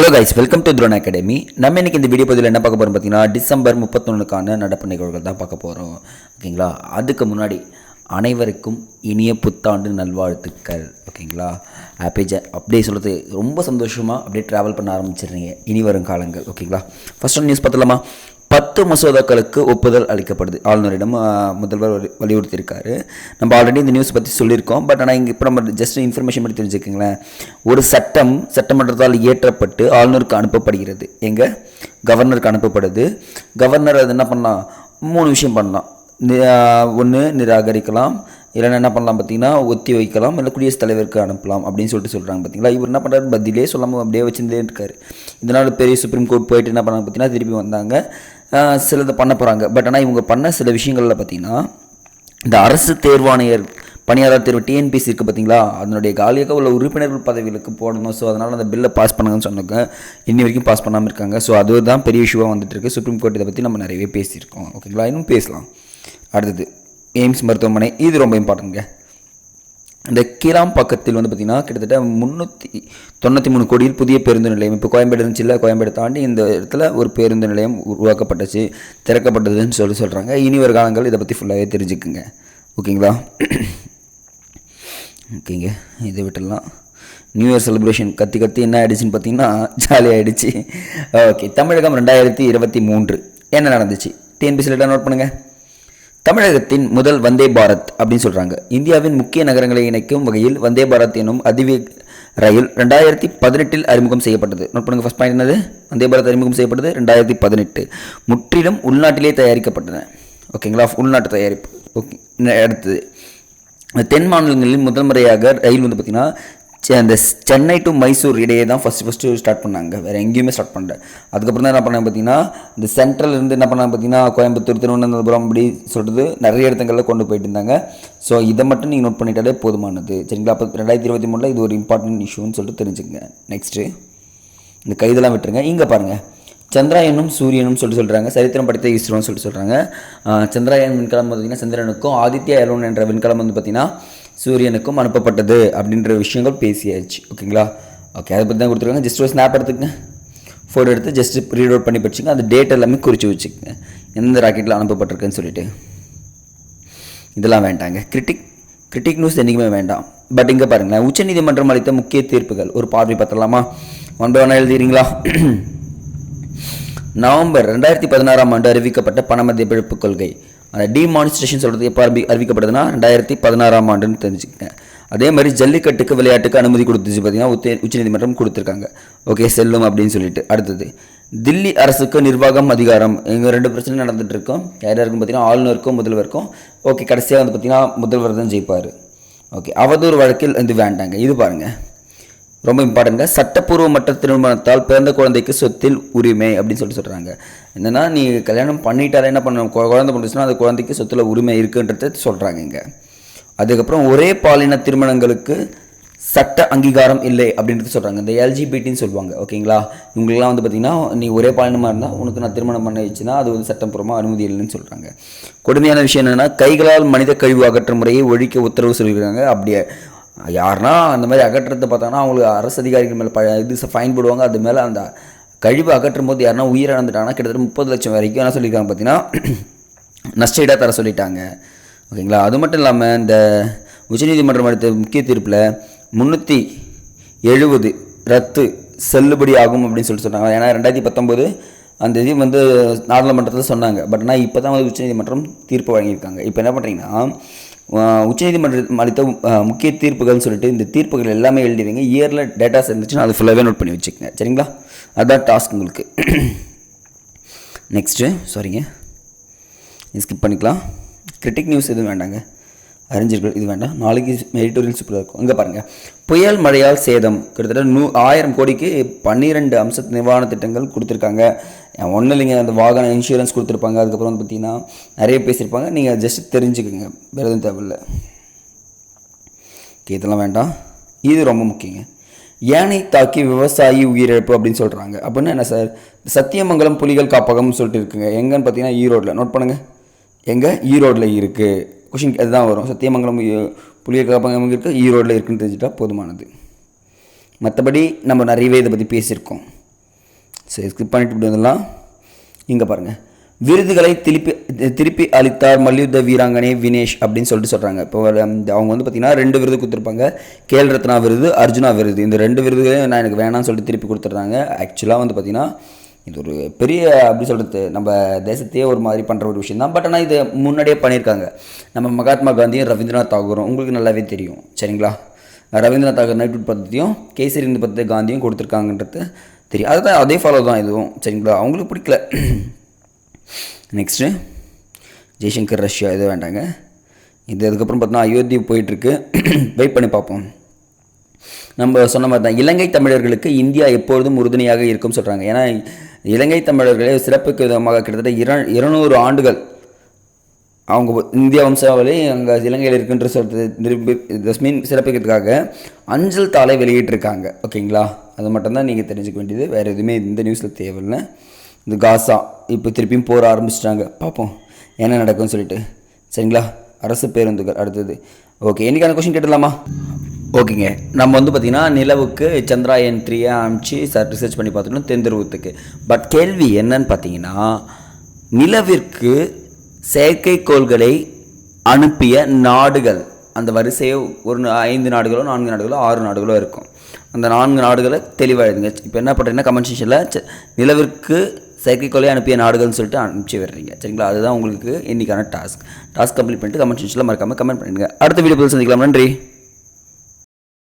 Hello guys welcome to drone academy நம்ம இன்னைக்கு இந்த வீடியோ பதிவில் என்ன பார்க்க போகிறோம் பார்த்தீங்கன்னா டிசம்பர் முப்பத்தொன்னுக்கான நடப்பு நிகழ்வுகள் தான் பார்க்க போகிறோம் ஓகேங்களா அதுக்கு முன்னாடி அனைவருக்கும் இனிய புத்தாண்டு நல்வாழ்த்துக்கள். ஓகேங்களா ஹாப்பி ஜ அப்படியே சொல்கிறது ரொம்ப சந்தோஷமாக அப்படியே ட்ராவல் பண்ண ஆரம்பிச்சிடுறீங்க. இனி வரும் காலங்கள். ஓகேங்களா ஃபர்ஸ்ட் நியூஸ் பார்த்தலாமா பத்து மசோதாக்களுக்கு ஒப்புதல் அளிக்கப்படுது. ஆளுநரிடம் முதல்வர் வலியுறுத்தியிருக்காரு. நம்ம ஆல்ரெடி இந்த நியூஸ் பற்றி சொல்லியிருக்கோம். பட் ஆனால் இங்கே இப்போ நம்ம ஜஸ்ட் இன்ஃபர்மேஷன் பற்றி தெரிஞ்சுக்கோங்களேன். ஒரு சட்டம் சட்டமன்றத்தால் இயற்றப்பட்டு ஆளுநருக்கு அனுப்பப்படுகிறது. எங்கள் கவர்னருக்கு அனுப்பப்படுது. கவர்னர் அது என்ன பண்ணலாம் மூணு விஷயம் பண்ணலாம். ஒன்று நிராகரிக்கலாம். இல்லைன்னா என்ன பண்ணலாம் பார்த்தீங்கன்னா ஒத்தி வைக்கலாம். இல்லை குடியரசுத் தலைவருக்கு அனுப்பலாம் அப்படின்னு சொல்லிட்டு சொல்கிறாங்க பார்த்தீங்களா? இவர் என்ன பண்ணுறாரு பதிலே சொல்லாமல் அப்படியே வச்சுருந்தே இருக்காரு. இதனால் பெரிய சுப்ரீம் கோர்ட் போயிட்டு என்ன பண்ணாங்க பார்த்தீங்கன்னா திருப்பி வந்தாங்க. சிலது பண்ண போகிறாங்க பட் ஆனால் இவங்க பண்ண சில விஷயங்களில் பார்த்தீங்கன்னா இந்த அரசு தேர்வாணையர் பணியாளர் தேர்வு டிஎன்பிசி இருக்குது பார்த்தீங்களா அதனுடைய காலியாக உள்ள உறுப்பினர்கள் பதவிகளுக்கு போடணும். ஸோ அதனால் அந்த பில்லை பாஸ் பண்ணுங்கன்னு சொன்னாங்க இன்னி வரைக்கும் பாஸ் பண்ணாமல் இருக்காங்க. ஸோ அதுதான் பெரிய இஷ்யூவாக வந்துட்டு இருக்கு. சுப்ரீம் கோர்ட் இதை பற்றி நம்ம நிறையவே பேசியிருக்கோம். ஓகேங்களா இன்னும் பேசலாம். அடுத்தது எய்ம்ஸ் மருத்துவமனை இது ரொம்ப இம்பார்ட்டன்ட்ங்க இந்த கீழாம் பக்கத்தில் வந்து பார்த்திங்கன்னா கிட்டத்தட்ட முந்நூற்றி தொண்ணூற்றி மூணு கோடியில் புதிய பேருந்து நிலையம். இப்போ கோயம்பேடு இருந்துச்சுல்ல கோயம்பேடு தாண்டி இந்த இடத்துல ஒரு பேருந்து நிலையம் உருவாக்கப்பட்டுச்சு திறக்கப்பட்டதுன்னு சொல்லி சொல்கிறாங்க இனி ஒரு காலங்கள் இதை பற்றி ஃபுல்லாகவே தெரிஞ்சுக்குங்க. ஓகேங்களா? ஓகேங்க. இதை விட்டுடலாம். நியூ இயர் செலிப்ரேஷன் கத்தி கத்தி என்ன ஆகிடுச்சின்னு பார்த்தீங்கன்னா ஜாலியாக ஆகிடுச்சு ஓகே தமிழகம் ரெண்டாயிரத்தி இருபத்தி மூன்று. என்ன நடந்துச்சு? டிஎன்பிசியில் நோட் பண்ணுங்கள் தமிழகத்தின் முதல் வந்தே பாரத் அப்படின்னு சொல்கிறாங்க இந்தியாவின் முக்கிய நகரங்களை இணைக்கும் வகையில் வந்தே பாரத் எனும் அதிவேக ரயில் ரெண்டாயிரத்தி பதினெட்டில் அறிமுகம் செய்யப்பட்டது. நோட் பண்ணுங்கள் ஃபஸ்ட் பாயிண்ட் என்னது? வந்தே பாரத் அறிமுகம் செய்யப்பட்டது ரெண்டாயிரத்தி பதினெட்டு. முற்றிலும் உள்நாட்டிலே தயாரிக்கப்பட்டன. ஓகேங்களா உள்நாட்டு தயாரிப்பு. ஓகே அடுத்தது. தென் மாநிலங்களில் முதல் முறையாக ரயில் வந்து பார்த்திங்கன்னா அந்த சென்னை டு மைசூர் இடையே தான் ஃபஸ்ட்டு ஃபஸ்ட்டு ஸ்டார்ட் பண்ணாங்க. வேறு எங்கேயுமே ஸ்டார்ட் பண்ணல. அதுக்கப்புறம் தான் என்ன பண்ணாங்க பார்த்தீங்கன்னா இந்த சென்ட்ரல் இருந்து என்ன பண்ணாங்க பார்த்தீங்கன்னா கோயம்புத்தூர் திருவனந்தபுரம் அப்படி சொல்கிறது நிறைய இடத்துங்களில் கொண்டு போயிட்டு இருந்தாங்க. ஸோ இதை மட்டும் நீங்கள் நோட் பண்ணிட்டாலே போதுமானது. சரிங்களா? அப்போ ரெண்டாயிரத்தி இருபத்தி மூணில் இது ஒரு இம்பார்ட்டன்ட் இஷ்யூன்னு சொல்லிட்டு தெரிஞ்சுக்கங்க. நெக்ஸ்ட்டு இந்த கைதெல்லாம் விட்டுருங்க. இங்கே பாருங்கள் சந்திராயனும் சூரியனும் சொல்லிட்டு சொல்கிறாங்க சரித்திரம் படித்த இஸ்ரோன்னு சொல்லிட்டு சொல்கிறாங்க சந்திராயன் விண்கலம் பார்த்தீங்கன்னா பார்த்திங்கன்னா சந்திரனுக்கும் ஆதித்யா எலோன் என்ற விண்கலம் வந்து பார்த்திங்கன்னா சூரியனுக்கும் அனுப்பப்பட்டது அப்படின்ற விஷயங்கள் பேசியாச்சு. ஓகேங்களா? ஓகே அதை பற்றி தான் கொடுத்துருக்காங்க. ஜஸ்ட் ஒரு ஸ்னாப் எடுத்துக்கங்க. ஃபோட்டோ எடுத்து ஜஸ்ட் ரீட் அவுட் பண்ணி படிச்சுங்க அந்த டேட் எல்லாமே குறித்து வச்சுக்கோங்க. எந்த ராக்கெட்டில் அனுப்பப்பட்டிருக்குன்னு சொல்லிட்டு. இதெல்லாம் வேண்டாங்க. கிரிட்டிக் கிரிட்டிக் நியூஸ் என்றைக்குமே வேண்டாம். பட் இங்கே பாருங்களேன். உச்சநீதிமன்றம் அளித்த முக்கிய தீர்ப்புகள். ஒரு பார்வை பார்த்தலாமா ஒன் பை ஒன் எழுதிறீங்களா? நவம்பர் ரெண்டாயிரத்தி பதினாறாம் ஆண்டு அறிவிக்கப்பட்ட பண மதிப்பிழப்பு கொள்கை. அந்த டிமானிஸ்ட்ரேஷன் சொல்கிறது எப்போ அறிவி அறிவிக்கப்படுதுன்னா ரெண்டாயிரத்தி பதினாறாம் ஆண்டுன்னு தெரிஞ்சுக்கிட்டேன் அதே மாதிரி ஜல்லிக்கட்டுக்கு விளையாட்டுக்கு அனுமதி கொடுத்துச்சு பார்த்தீங்கன்னா உச்ச உச்சநீதிமன்றம் கொடுத்துருக்காங்க. ஓகே செல்லும் அப்படின்னு சொல்லிட்டு. அடுத்தது தில்லி அரசுக்கு நிர்வாகம் அதிகாரம். எங்கள் ரெண்டு பிரச்சனை நடந்துகிட்டு இருக்கோம். யார் யாருக்கும் பார்த்தீங்கன்னா ஆளுநருக்கும் முதல்வருக்கும். ஓகே கடைசியாக வந்து பார்த்தீங்கன்னா முதல்வர் தான் ஜெயிப்பார். ஓகே அவதூறு வழக்கில் வந்து வேண்டாங்க. இது பாருங்கள் ரொம்ப இம்பார்ட்டன்ங்க சட்டப்பூர்வமற்ற திருமணத்தால் பிறந்த குழந்தைக்கு சொத்தில் உரிமை அப்படின்னு சொல்லிட்டு சொல்கிறாங்க என்னன்னா நீ கல்யாணம் பண்ணிட்டாலே என்ன பண்ணணும்? குழந்தை பண்ணுச்சுன்னா அந்த குழந்தைக்கு சொத்துல உரிமை இருக்குன்றத சொல்கிறாங்க இங்கே. அதுக்கப்புறம் ஒரே பாலின திருமணங்களுக்கு சட்ட அங்கீகாரம் இல்லை அப்படின்றது சொல்கிறாங்க இந்த எல்ஜிபிடின்னு சொல்லுவாங்க. ஓகேங்களா? இவங்களுக்குலாம் வந்து பார்த்திங்கன்னா நீ ஒரே பாலினமாக இருந்தால் உனக்கு நான் திருமணம் பண்ண வச்சுன்னா அது வந்து சட்டப்பூர்வமாக அனுமதி இல்லைன்னு சொல்கிறாங்க கொடுமையான விஷயம் என்னென்னா கைகளால் மனித கழிவு அகற்ற முறையை ஒழிக்க உத்தரவு சொல்லியிருக்காங்க. அப்படியே யாருன்னா அந்த மாதிரி அகற்றுறது பார்த்தாங்கன்னா அவங்களுக்கு அரசு அதிகாரிகள் மேலே ப இது ஃபைன் போடுவாங்க. அது மேலே அந்த கழிவு அகற்றும் போது யாருன்னா உயிரிழந்துட்டாங்கன்னா கிட்டத்தட்ட முப்பது லட்சம் வரைக்கும் என்ன சொல்லியிருக்காங்க பார்த்தீங்கன்னா நஷ்டஈடாக தர சொல்லிட்டாங்க. ஓகேங்களா? அது மட்டும் இல்லாமல் இந்த உச்சநீதிமன்றம் அடுத்த முக்கிய தீர்ப்பில் முந்நூற்றி எழுபது ரத்து செல்லுபடி ஆகும் அப்படின்னு சொல்லிட்டு சொன்னாங்க. ஏன்னா ரெண்டாயிரத்தி பத்தொம்போது அந்த இது வந்து நாடாளுமன்றத்தில் சொன்னாங்க. பட் ஆனால் இப்போ தான் வந்து உச்சநீதிமன்றம் தீர்ப்பு வழங்கியிருக்காங்க. இப்போ என்ன பண்ணுறீங்கன்னா உச்சநீதிமன்றம் அளித்த முக்கிய தீர்ப்புகள்னு சொல்லிட்டு இந்த தீர்ப்புகள் எல்லாமே எழுதி வைங்க இயரில் டேட்டாஸ் இருந்துச்சுன்னா அது ஃபுல்லாகவே நோட் பண்ணி வச்சுக்கோங்க சரிங்களா? அதுதான் டாஸ்க் உங்களுக்கு. நெக்ஸ்ட்டு சாரிங்க ஸ்கிப் பண்ணிக்கலாம். கிரிட்டிக் நியூஸ் எதுவும் வேண்டாங்க. அறிஞர்கள். இது வேண்டாம். நாளைக்கு எடிட்டோரியல் சூப்பராக இருக்கும். இங்கே பாருங்கள் புயல் மழையால் சேதம். கிட்டத்தட்ட நூ ஆயிரம் கோடிக்கு பன்னிரெண்டு அம்ச நிவாரண திட்டங்கள் கொடுத்துருக்காங்க. ஒன்றும் இல்லைங்க. அந்த வாகன இன்சூரன்ஸ் கொடுத்துருப்பாங்க. அதுக்கப்புறம் வந்து பார்த்தீங்கன்னா நிறைய பேசியிருப்பாங்க. நீங்கள் ஜஸ்ட் தெரிஞ்சுக்கோங்க. வேறு எதுவும் தேவையில்லை. ஓகே இதெல்லாம் வேண்டாம். இது ரொம்ப முக்கியங்க. யானை தாக்கி விவசாயி உயிரிழப்பு அப்படின்னு சொல்கிறாங்க அப்படின்னா என்ன சார்? சத்தியமங்கலம் புலிகள் காப்பகம்னு சொல்லிட்டு இருக்குங்க. எங்கன்னு பார்த்தீங்கன்னா ஈரோட்டில் நோட் பண்ணுங்கள் எங்கே? ஈரோட்டில் இருக்குது கொஷின் அதுதான் வரும். சத்தியமங்கலம் இ- புலிகள் காப்பகம் இருக்குது ஈரோட்டில் இருக்குன்னு தெரிஞ்சுட்டா போதுமானது. மற்றபடி நம்ம நிறையவே இதை பற்றி பேசியிருக்கோம். சரி ஸ்கிப் பண்ணிட்டு இப்படி வந்துடலாம். இங்கே பாருங்கள் விருதுகளை திருப்பி திருப்பி அளித்தார் மல்யுத்த வீராங்கனை வினேஷ் அப்படின்னு சொல்லிட்டு சொல்கிறாங்க இப்போ அவங்க வந்து பார்த்திங்கன்னா ரெண்டு விருது கொடுத்துருப்பாங்க. கேல் ரத்னா விருது அர்ஜுனா விருது. இந்த ரெண்டு விருதுகளையும் நான் எனக்கு வேணாம்னு சொல்லிட்டு திருப்பி கொடுத்துட்றாங்க. ஆக்சுவலாக வந்து பார்த்திங்கன்னா இது ஒரு பெரிய அப்படி சொல்கிறது நம்ம தேசத்தையே ஒரு மாதிரி பண்ணுற ஒரு விஷயம் தான் பட் ஆனால் இது முன்னாடியே பண்ணியிருக்காங்க. நம்ம மகாத்மா காந்தியும் ரவீந்திரநாத் தாகூரும். உங்களுக்கு நல்லாவே தெரியும். சரிங்களா? ரவீந்திரநாத் தாகூர் நைட்வுட் பத்தியும் கேசரி இந்து பத்தி காந்தியும் கொடுத்துருக்காங்கன்றது தெரியும். அதுதான் அதே ஃபாலோ தான் இதுவும். சரிங்களா? அவங்களுக்கு பிடிக்கல. நெக்ஸ்ட்டு ஜெய்சங்கர் ரஷ்யா இது வேண்டாங்க. இது அதுக்கப்புறம் பார்த்தோன்னா அயோத்தி போயிட்டுருக்கு. வெயிட் பண்ணி பார்ப்போம். நம்ம சொன்ன மாதிரி தான் இலங்கை தமிழர்களுக்கு இந்தியா எப்பொழுதும் உறுதுணையாக இருக்கும் சொல்கிறாங்க ஏன்னா இலங்கை தமிழர்களே சிறப்புக்கு விதமாக கிட்டத்தட்ட இர இருநூறு ஆண்டுகள் அவங்க இந்திய வம்சாவளி அங்கே இலங்கையில் இருக்குன்ற சொல்றது நிரூபி தஸ்மின் சிறப்பிக்கிறதுக்காக அஞ்சல் தாளை வெளியிட்டிருக்காங்க. ஓகேங்களா? அது மட்டும்தான் நீங்கள் தெரிஞ்சுக்க வேண்டியது. வேறு எதுவுமே இந்த நியூஸில் தேவையில்லை. இந்த காசா இப்போ திருப்பியும் போர் ஆரம்பிச்சிட்டாங்க. பார்ப்போம் என்ன நடக்கும்னு சொல்லிட்டு. சரிங்களா? அரசு பேருந்துகள் அடுத்தது. ஓகே என்னைக்கான கொஷின் கேட்டுடலாமா? ஓகேங்க. நம்ம வந்து பார்த்திங்கன்னா நிலவுக்கு சந்திராயன் த்ரீயை அனுப்பிச்சு சார் ரிசர்ச் பண்ணி பார்த்துக்கணும் தென்துருவத்துக்கு. பட் கேள்வி என்னன்னு பார்த்தீங்கன்னா நிலவிற்கு செயற்கைக்கோள்களை அனுப்பிய நாடுகள் அந்த வரிசையை ஒரு நா- ஐந்து நாடுகளோ நான்கு நாடுகளோ ஆறு நாடுகளோ இருக்கும். அந்த நான்கு நாடுகளை தெளிவாக எழுதுங்க. இப்போ என்ன பண்ணுறீங்கன்னா கமெண்ட் செக்ஷனில் நிலவிற்கு செயற்கைக்கோளை அனுப்பிய நாடுகள்னு சொல்லிட்டு அனுப்பிச்சு விடுறீங்க. சரிங்களா? அதுதான் உங்களுக்கு இன்றைக்கான டாஸ்க் டாஸ்க் கம்ப்ளீட் பண்ணிட்டு கமெண்ட் செக்ஷனில் மறக்காமல் கமெண்ட் பண்ணிடுங்க. அடுத்த வீடியோ சந்திக்கலாம். நன்றி.